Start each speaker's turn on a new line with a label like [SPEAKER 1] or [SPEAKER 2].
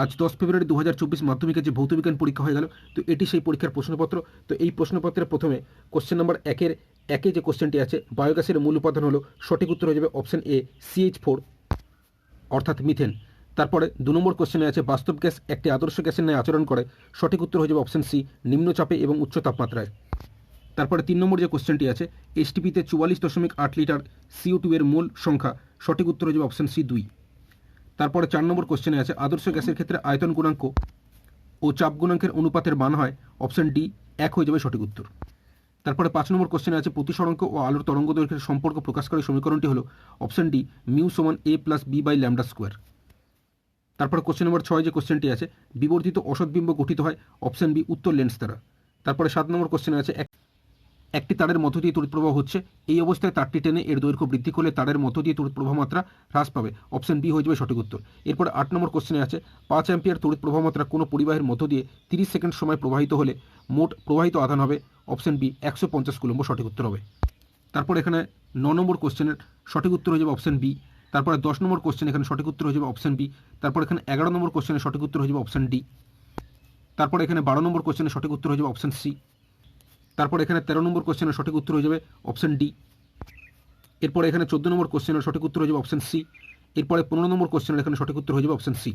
[SPEAKER 1] আজ দশ ফেব্রুয়ারি দু হাজার চব্বিশ মাধ্যমিকের যে ভৌতবিজ্ঞান পরীক্ষা হয়ে গেল, তো এটি সেই পরীক্ষার প্রশ্নপত্র। তো এই প্রশ্নপত্রের প্রথমে কোশ্চেন নম্বর একের, একে যে কোশ্চেনটি আছে বায়োগ্যাসের মূল উপাদান হলো সঠিক উত্তর হয়ে যাবে অপশন এ সিএইচ ফোর অর্থাৎ মিথেন তারপরে দু নম্বর কোশ্চেনে আছে, বাস্তব গ্যাস একটি আদর্শ গ্যাসের ন্যায় আচরণ করে, সঠিক উত্তর হয়ে যাবে অপশন সি নিম্নচাপে এবং উচ্চ তাপমাত্রায়। তারপরে তিন নম্বর যে কোশ্চেনটি আছে এইচটিপিতে চুয়াল্লিশ দশমিক আট লিটার সিও টু এর মূল সংখ্যা, সঠিক উত্তর হয়ে যাবে অপশন সি দুই। তারপরে চার নম্বর কোশ্চেনে আছে, আদর্শ গ্যাসের ক্ষেত্রে আয়তন গুণাঙ্ক ও চাপ গুণাঙ্কের অনুপাতের মান হয় অপশন ডি এক হয়ে যাবে সঠিক উত্তর। তারপরে পাঁচ নম্বর কোশ্চেনে আছে প্রতিসরঙ্ক ও আলোর তরঙ্গ দৈর্ঘ্যের সম্পর্ক প্রকাশ প্রকাশকারী সমীকরণটি হলো অপশন ডি মিউ সমান A plus B by lambda square তারপরে কোশ্চেন নম্বর ছয় যে কোশ্চেনটি আছে, বিবর্ধিত অসৎবিম্ব গঠিত হয় অপশন বি উত্তর লেন্স দ্বারা। তারপরে সাত নম্বর কোশ্চেনে আছে, এক একটি তারের মধ্য দিয়ে তড়িৎ প্রবাহ হচ্ছে। এই অবস্থায় তারটি টেনে এর দৈর্ঘ্য বৃদ্ধি করলে তারের মধ্য দিয়ে তড়িৎ প্রবাহ মাত্রা হ্রাস পাবে। অপশন বি হয়ে যাবে সঠিক উত্তর। এরপর আট নম্বর কোশ্চেনে আছে, পাঁচ অ্যাম্পিয়ার তড়িৎ প্রবাহ মাত্রা কোনো পরিবাহের মধ্য দিয়ে তিরিশ সেকেন্ড সময় প্রবাহিত হলে মোট প্রবাহিত আধান হবে। অপশন বি একশো পঞ্চাশ কুলম্ব সঠিক উত্তর হবে। তারপর এখানে ন নম্বর কোশ্চেনের সঠিক উত্তর হয়ে যাবে অপশন বি তারপরে দশ নম্বর কোশ্চেন এখানে সঠিক উত্তর হয়ে যাবে অপশন বি তারপর এখানে এগারো নম্বর কোশ্চেনের সঠিক উত্তর হয়ে যাবে অপশন ডি তারপর এখানে বারো নম্বর কোশ্চেনের সঠিক উত্তর হয়ে যাবে অপশন সি তারপর এখানে তেরো নম্বর কোশ্চেনের সঠিক উত্তর হয়ে যাবে অপশন ডি এরপর এখানে চোদ্দ নম্বর কোশ্চেনের সঠিক উত্তর হয়ে যাবে অপশন সি এরপরে পনেরো নম্বর কোশ্চেনের এখানে সঠিক উত্তর হয়ে যাবে অপশন সি